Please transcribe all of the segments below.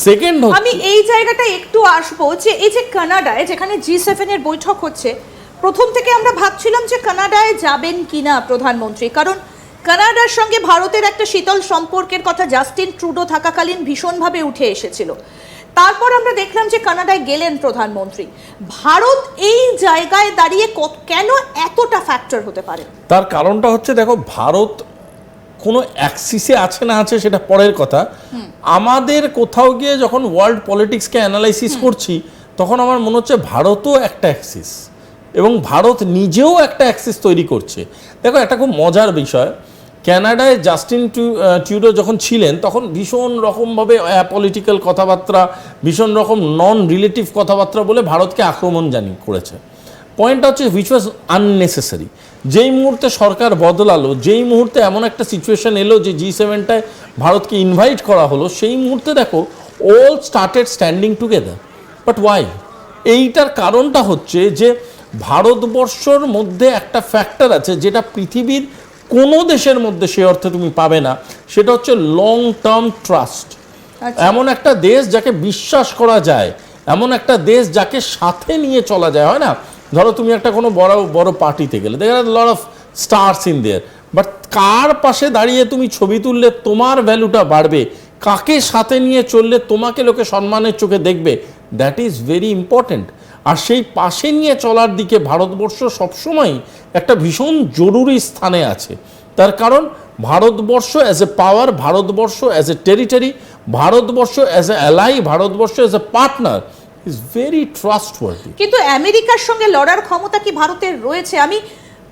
Second আমি এই জায়গাটা একটু আসব যে এই যে কানাডায় যেখানে জি সেভেনের বৈঠক হচ্ছে প্রথম থেকে আমরা ভাবছিলাম যে কানাডায় যাবেন কিনা প্রধানমন্ত্রী। কারণ কানাডার সঙ্গে ভারতের একটা শীতল সম্পর্কের কথা জাস্টিন ট্রুডো থাকাকালীন ভীষণভাবে উঠে এসেছিল। তারপর আমরা দেখলাম যে কানাডায় গেলেন প্রধানমন্ত্রী। ভারত এই জায়গায় দাঁড়িয়ে কেন এতটা ফ্যাক্টর হতে পারে? তার কারণটা হচ্ছে দেখো ভারত কোনো অ্যাক্সিসে আছে না আছে সেটা পরের কথা। আমাদের কোথাও গিয়ে যখন ওয়ার্ল্ড পলিটিক্সকে অ্যানালাইসিস করছি তখন আমার মনে হচ্ছে ভারতও একটা অ্যাক্সিস এবং ভারত নিজেও একটা অ্যাক্সিস তৈরি করছে। দেখো একটা খুব মজার বিষয়। ক্যানাডায় জাস্টিন টু- আহ, যখন ছিলেন তখন ভীষণ রকমভাবে পলিটিক্যাল কথাবার্তা ভীষণ রকম নন রিলেটিভ কথাবার্তা বলে ভারতকে আক্রমণ জানি করেছে। পয়েন্টটা হচ্ছে হুইচ ওয়াজ আননেসেসারি যেই মুহূর্তে সরকার বদলালো যেই মুহূর্তে এমন একটা সিচুয়েশন এলো যে জি সেভেনটায় ভারতকে ইনভাইট করা হলো সেই মুহূর্তে দেখো all started standing together but why এইটার কারণটা হচ্ছে যে ভারতবর্ষর মধ্যে একটা ফ্যাক্টর আছে যেটা পৃথিবীর কোনো দেশের মধ্যে সে অর্থে তুমি পাবে না সেটা হচ্ছে লং টার্ম ট্রাস্ট। এমন একটা দেশ যাকে বিশ্বাস করা যায় এমন একটা দেশ যাকে সাথে নিয়ে চলা যায় হয় না? ধরো তুমি একটা কোনো বড় বড় পার্টিতে গেলে, দেখে lot of stars in there but কার পাশে দাঁড়িয়ে তুমি ছবি তুললে তোমার ভ্যালুটা বাড়বে? কাকে সাথে নিয়ে চললে তোমাকে লোকে সম্মানের চোখে দেখবে? দ্যাট ইজ ভেরি ইম্পর্ট্যান্ট আর সেই পাশে নিয়ে চলার দিকে ভারতবর্ষ সবসময় একটা ভীষণ জরুরি স্থানে আছে। তার কারণ, Bharatvarsha as a power Bharatvarsha as a territory Bharatvarsha as a ally Bharatvarsha as a partner is very trustworthy কিন্তু আমেরিকার সঙ্গে লড়ার ক্ষমতা কি ভারতের রয়েছে? আমি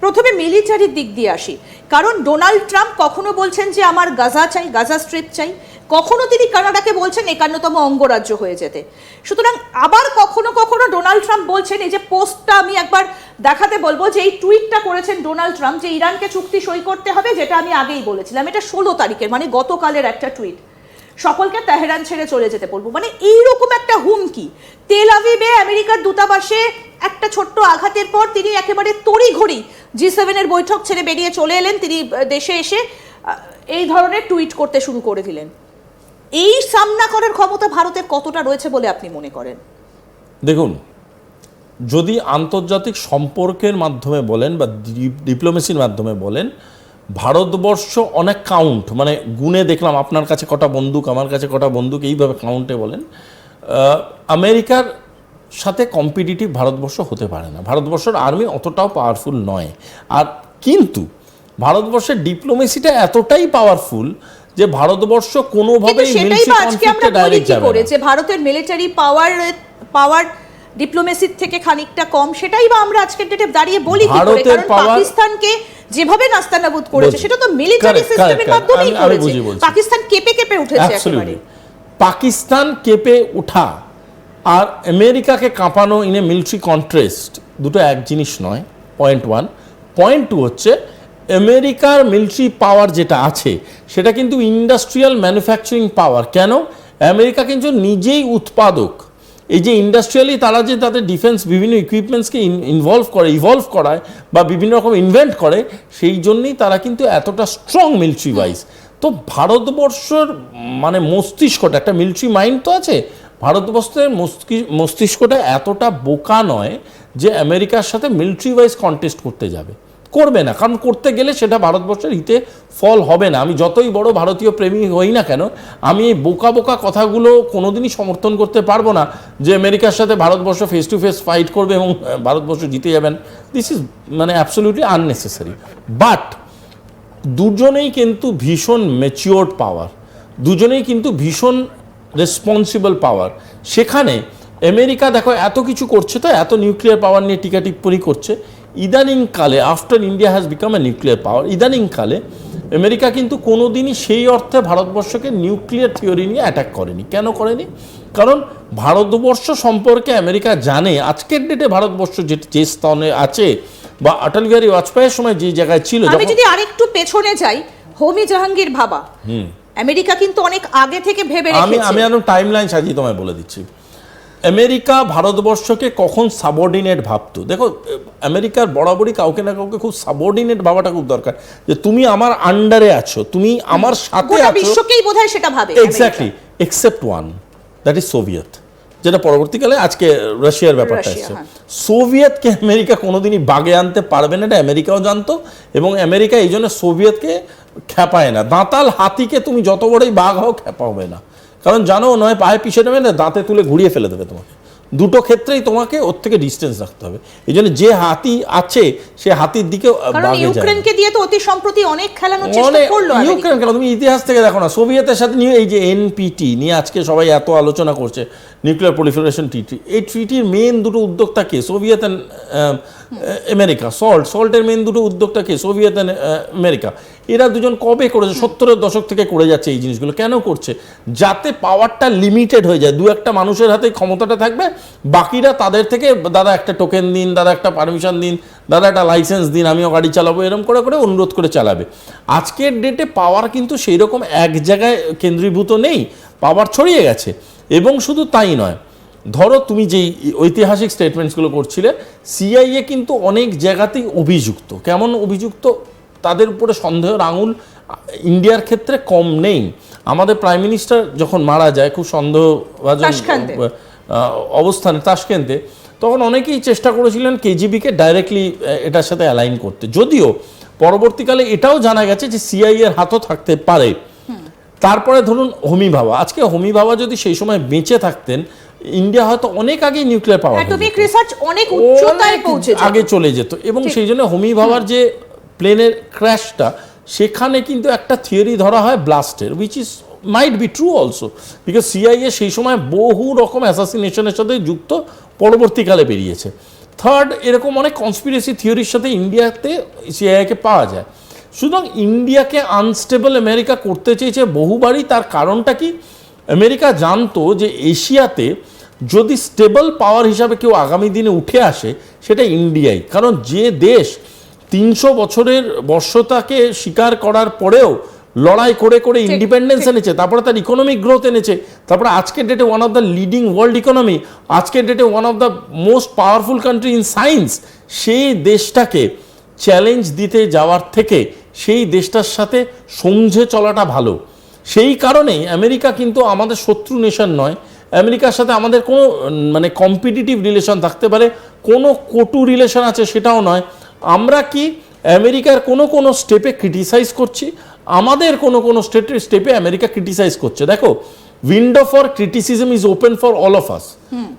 প্রথমে মিলিটারির দিক দিয়ে আসি। কারণ ডোনাল্ড ট্রাম্প কখনো বলছেন যে আমার গাজা চাই, গাজা স্ট্রিপ চাই। কখনো তিনি কানাডাকে বলছেন একান্নতম অঙ্গরাজ্য হয়ে যেতে। সুতরাং আবার কখনো কখনো ডোনাল্ড ট্রাম্প বলছেন, এই যে পোস্টটা আমি একবার দেখাতে বলব যে এই টুইটটা করেছেন ডোনাল্ড ট্রাম্প যে ইরানকে চুক্তি সই করতে হবে, যেটা আমি আগেই বলেছিলাম। এটা ষোলো তারিখের মানে গতকালের একটা টুইট। সকলকে তেহরান ছেড়ে চলে যেতে বলব। মানে এইরকম একটা হুমকি। তেল আভিবে আমেরিকার দূতাবাসে একটা ছোট্ট আঘাতের পর তিনি একেবারে তড়িঘড়ি জি সেভেনের বৈঠক ছেড়ে বেরিয়ে চলে এলেন। তিনি দেশে এসে এই ধরনের টুইট করতে শুরু করে দিলেন। এই সামনা করার ক্ষমতা ভারতের কতটা রয়েছে বলে আপনি মনে করেন? দেখুন, যদি আন্তর্জাতিক সম্পর্কের মাধ্যমে বলেন বা ডিপ্লোমেসির মাধ্যমে বলেন ভারতবর্ষ অনেক কাউন্ট মানে গুণে দেখলাম আপনার কাছে কটা বন্দুক আমার কাছে কটা বন্দুক এইভাবে কাউন্টে বলেন। আমেরিকার সাথে কম্পিটিটিভ ভারতবর্ষ হতে পারে না। ভারতবর্ষের আর্মি অতটাও পাওয়ারফুল নয়। আর কিন্তু ভারতবর্ষের ডিপ্লোমেসিটা এতটাই পাওয়ারফুল যে ভারতবর্ষ কিন্তু কোনোভাবেই সেটাই আজকে আমরা কনফ্লিক্টে বলি ডাইরেক্ট কি যাবে করে না। যে ভারতের মিলিটারি পাওয়ার পাওয়ার ডিপ্লোমেসির থেকে খানিকটা কম সেটাই বা আমরা আজকের ডেটে দাঁড়িয়ে বলি ভারতের কারণ পাকিস্তানকে যেভাবে নাস্তানাবুদ করেছে সেটা তো মিলিটারি সিস্টেমের মাধ্যমেই করেছে। পাকিস্তান কেঁপে কেঁপে উঠেছে একেবারে। পাকিস্তান কেঁপে ওঠা আর আমেরিকাকে কাঁপানো ইন এ মিলিটারি কন্ট্রেস্ট দুটো এক জিনিস নয় পয়েন্ট ওয়ান পয়েন্ট টু হচ্ছে আমেরিকার মিলিটারি পাওয়ার যেটা আছে সেটা কিন্তু ইন্ডাস্ট্রিয়াল ম্যানুফ্যাকচারিং পাওয়ার কেন? আমেরিকা কিন্তু নিজেই উৎপাদক। এই যে ইন্ডাস্ট্রিয়ালি তারা যে তাদের ডিফেন্স বিভিন্ন ইকুইপমেন্টসকে ইনভলভ করে ইভলভ করায় বা বিভিন্ন রকম ইনভেন্ট করে, সেই জন্যই তারা কিন্তু এতটা স্ট্রং মিলিটারি ওয়াইজ তো ভারতবর্ষের মানে মস্তিষ্কটা, একটা মিলিটারি মাইন্ড তো আছে, ভারতবর্ষের মস্তিষ্কটা এতটা বোকা নয় যে আমেরিকার সাথে মিলিটারি ওয়াইজ কন্টেস্ট করতে যাবে। করবে না। কারণ করতে গেলে সেটা ভারতবর্ষের হিতে ফল হবে না। আমি যতই বড় ভারতীয় প্রেমী হই না কেন, আমি এই বোকা বোকা কথাগুলো কোনোদিনই সমর্থন করতে পারব না যে আমেরিকার সাথে Bharatvarsha face to face fight করবে এবং ভারতবর্ষ জিতে যাবেন। দিস ইজ মানে অ্যাবসলিউটলি আননেসেসারি বাট দুজনেই কিন্তু ভীষণ ম্যাচিওর্ড পাওয়ার দুজনেই কিন্তু ভীষণ রেসপন্সিবল পাওয়ার সেখানে আমেরিকা দেখো এত কিছু করছে তো, এত নিউক্লিয়ার পাওয়ার নিয়ে টিকা টিপ্পনি করছে। ইদানিংকালে after India has become a nuclear power ইদানিংকালে আমেরিকা কিন্তু কোনোদিনই সেই অর্থে ভারতবর্ষকে নিউক্লিয়ার থিওরি নিয়ে অ্যাটাক করেনি। কেন করেনি? কারণ ভারতবর্ষ সম্পর্কে আমেরিকা জানে আজকের ডেটে ভারতবর্ষ যে যে স্থানে আছে বা অটল বিহারী বাজপেয়ীর সময় যে জায়গায় ছিল আমি যদি আরেকটু পেছনে যাই হোমি জাহাঙ্গীর ভাবা আমেরিকা কিন্তু অনেক আগে থেকে ভেবে আমি রেখেছে। আমি একদম টাইম লাইন সাজিয়ে তোমায় বলে দিচ্ছি। আমেরিকা ভারতবর্ষকে কখন সাবঅর্ডিনেট ভাবতো? দেখো আমেরিকার বরাবরই কাউকে না কাউকে খুব সাবঅর্ডিনেট ভাবাটা খুব দরকার যে তুমি আমার আন্ডারে আছো তুমি আমার সাথে আছো। বিশ্বকেই বোধহয় সেটা ভাবে exactly except one that is Soviet যেটা পরবর্তীকালে আজকে রাশিয়ার ব্যাপারটা রাশিয়া, এসছে। হ্যাঁ। সোভিয়েতকে আমেরিকা কোনোদিনই বাগে আনতে পারবে না এটা আমেরিকাও জানতো এবং আমেরিকা এই জন্য সোভিয়েতকে খেপায় না। দাঁতাল হাতিকে তুমি যত বড়ই বাঘ হও খেপাবে না। কারণ জানো নয় পায়ে পিছিয়ে নেবে না দাঁতে তুলে ঘুরিয়ে ফেলে দেবে তোমাকে। দুটো ক্ষেত্রেই তোমাকে ওর থেকে ডিস্টেন্স রাখতে হবে। এই জন্য যে হাতি আছে সে হাতির দিকে। ইউক্রেনকে দিয়ে তো অতি সম্প্রতি অনেক খেলানোর চেষ্টা করল ইউক্রেন কেন তুমি ইতিহাস থেকে দেখো না সোভিয়েতের সাথে নিয়ে এই যে এনপিটি নিয়ে আজকে সবাই এত আলোচনা করছে নিউক্লিয়ার প্রলিফারেশন ট্রিটি এই ট্রিটির মেন দুটো উদ্যোক্তা কে? সোভিয়েত অ্যান্ড আমেরিকা সল্ট সল্টের মেন দুটো উদ্যোক্তা কে? সোভিয়েত অ্যান্ড আমেরিকা এরা দুজন কবে করেছে? সত্তরের দশক থেকে করে যাচ্ছে এই জিনিসগুলো। কেন করছে? যাতে পাওয়ারটা লিমিটেড হয়ে যায়। দু একটা মানুষের হাতে ক্ষমতাটা থাকবে বাকিরা তাদের থেকে দাদা একটা টোকেন দিন দাদা একটা পারমিশন দিন দাদা একটা লাইসেন্স দিন আমিও গাড়ি চালাবো। এরকম করে করে অনুরোধ করে চালাবে। আজকের ডেটে পাওয়ার কিন্তু সেই রকম এক জায়গায় কেন্দ্রীভূত নেই পাওয়ার ছড়িয়ে গেছে। এবং শুধু তাই নয় ধরো তুমি যেই ঐতিহাসিক স্টেটমেন্টসগুলো করছিলে সিআইএ কিন্তু অনেক জায়গাতেই অভিযুক্ত। কেমন অভিযুক্ত? তাদের উপরে সন্দেহের আঙুল ইন্ডিয়ার ক্ষেত্রে কম নেই। আমাদের প্রাইম মিনিস্টার যখন মারা যায় খুব। আহ, অবস্থানে তাশকেন্তে তখন অনেকেই চেষ্টা করেছিলেন কেজিবিকে ডাইরেক্টলি এটার সাথে অ্যালাইন করতে। যদিও পরবর্তীকালে এটাও জানা গেছে যে সিআই এর হাতও থাকতে পারে। তারপরে ধরুন হোমি ভাবা। আজকে হোমি ভাবা যদি সেই সময় বেঁচে থাকতেন ইন্ডিয়া হয়তো অনেক আগেই নিউক্লিয়ার পাওয়ার অ্যাটমিক রিসার্চ অনেক উচ্চতায় পৌঁছে আগে চলে যেত। এবং সেই জন্য হোমি ভাবার যে প্লেনের ক্র্যাশটা সেখানে কিন্তু একটা থিওরি ধরা হয় ব্লাস্টের which is might be true also because CIA সেই সময় বহু রকম অ্যাসাসিনেশনের সাথে যুক্ত পরবর্তীকালে বেরিয়েছে। থার্ড এরকম অনেক কনস্পিরেসি থিওরির সাথে ইন্ডিয়াতে সিআইএকে পাওয়া যায়। সুতরাং ইন্ডিয়াকে আনস্টেবল আমেরিকা করতে চেয়েছে বহুবারই, তার কারণটা কি? আমেরিকা জানতো যে এশিয়াতে যদি স্টেবল পাওয়ার হিসাবে কেউ আগামী দিনে উঠে আসে, সেটা ইন্ডিয়াই কারণ যে দেশ তিনশো বছরের বর্ষতাকে স্বীকার করার পরেও লড়াই করে করে ইন্ডিপেন্ডেন্স এনেছে তারপরে তার ইকোনমিক গ্রোথ এনেছে তারপরে আজকের ডেটে one of the leading world economy আজকের ডেটে one of the most powerful country in science সেই দেশটাকে চ্যালেঞ্জ দিতে যাওয়ার থেকে সেই দেশটার সাথে সমঝে চলাটা ভালো। সেই কারণেই আমেরিকা কিন্তু আমাদের শত্রু নেশন নয় আমেরিকার সাথে আমাদের কোনো মানে কম্পিটিটিভ রিলেশন থাকতে পারে কোনো কটু রিলেশন আছে সেটাও নয়। আমরা কি আমেরিকার কোনো কোনো স্টেপে ক্রিটিসাইজ করছি আমাদের কোনো কোনো স্টেটে স্টেপে আমেরিকা ক্রিটিসাইজ করছে। দেখো window for criticism is open for all of us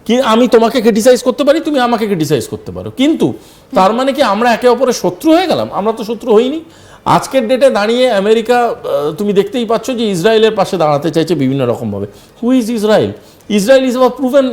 কি আমি তোমাকে ক্রিটিসাইজ করতে পারি তুমি আমাকে ক্রিটিসাইজ করতে পারো। কিন্তু তার মানে কি আমরা একে অপরের শত্রু হয়ে গেলাম? আমরা তো শত্রু হইনি। আজকের ডেটে দাঁড়িয়ে আমেরিকা তুমি দেখতেই পাচ্ছ যে ইসরায়েলের পাশে দাঁড়াতে চাইছে বিভিন্ন রকমভাবে। Who is Israel Israel is our proven